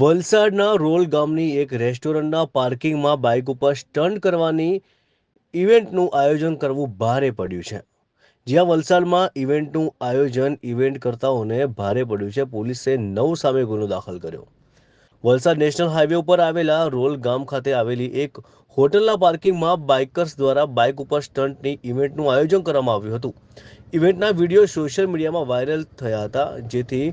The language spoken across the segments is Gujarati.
વલસાડના રોલ ગામની એક રેસ્ટોરન્ટના પાર્કિંગમાં બાઇક ઉપર સ્ટન્ટ કરવાની ઇવેન્ટનું આયોજન કરવું ભારે પડ્યું છે. જ્યાં વલસાડમાં ઇવેન્ટનું આયોજન ઇવેન્ટકર્તાઓને ભારે પડ્યું છે, પોલીસે નવ સામે ગુનો દાખલ કર્યો. વલસાડ નેશનલ હાઈવે ઉપર આવેલા રોલ ગામ ખાતે આવેલી એક હોટલના પાર્કિંગમાં બાઇકર્સ દ્વારા બાઇક ઉપર સ્ટન્ટની ઇવેન્ટનું આયોજન કરવામાં આવ્યું હતું. ઇવેન્ટના વીડિયો સોશિયલ મીડિયામાં વાયરલ થયા હતા, જેથી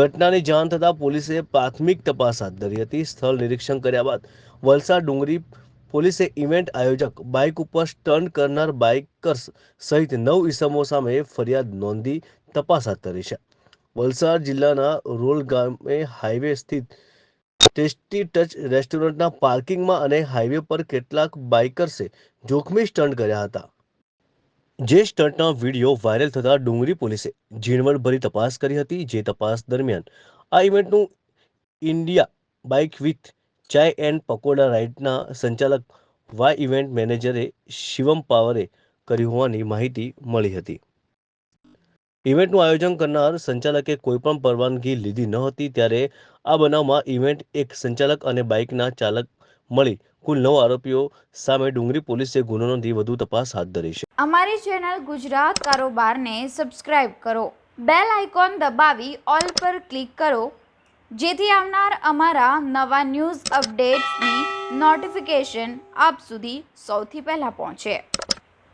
ઘટનાની જાણ થતાં પોલીસે પ્રાથમિક તપાસ હાથ ધરી હતી. સ્થળ નિરીક્ષણ કર્યા બાદ વલસાડ ડુંગરી પોલીસે ઇવેન્ટ આયોજક બાઇક ઉપર સ્ટન્ટ કરનાર બાઇકર્સ સહિત નવ ઇસમો સામે ફરિયાદ નોંધી તપાસ હાથ ધરી છે. વલસાડ જિલ્લાના રોલ ગામે હાઈવે સ્થિત ટેસ્ટી ટચ રેસ્ટોરન્ટના પાર્કિંગમાં અને હાઈવે પર કેટલાક બાઇકર્સે જોખમી સ્ટન્ટ કર્યા હતા. જે સ્ટન્ટના વીડિયો વાયરલ થતાં ડુંગરી પોલીસે ઝીણવટભરી તપાસ કરી હતી, જે તપાસ દરમિયાન આ ઇવેન્ટનું India bike with chai and pakoda રાઇડના સંચાલક વાય ઇવેન્ટ મેનેજરે શિવમ પાવરે કર્યું હોવાની માહિતી મળી હતી. ઇવેન્ટનું આયોજન કરનાર સંચાલકે કોઈપણ પરવાનગી લીધી ન હતી ત્યારે આ બનાવમાં ઇવેન્ટ એક સંચાલક અને બાઇકના ચાલક મળી. કુલ નવ આરોપીઓ સામે ડુંગરી પોલીસે ગુનો નોંધી વધુ તપાસ હાથ ધરી છે. અમારી ચેનલ ગુજરાત કારોબારને સબસ્ક્રાઇબ કરો. બેલ આઇકોન દબાવી ઓલ પર ક્લિક કરો. જેથી આવનાર અમારા નવા ન્યૂઝ અપડેટ્સની નોટિફિકેશન આપ સુધી સૌથી પહેલાં પહોંચે.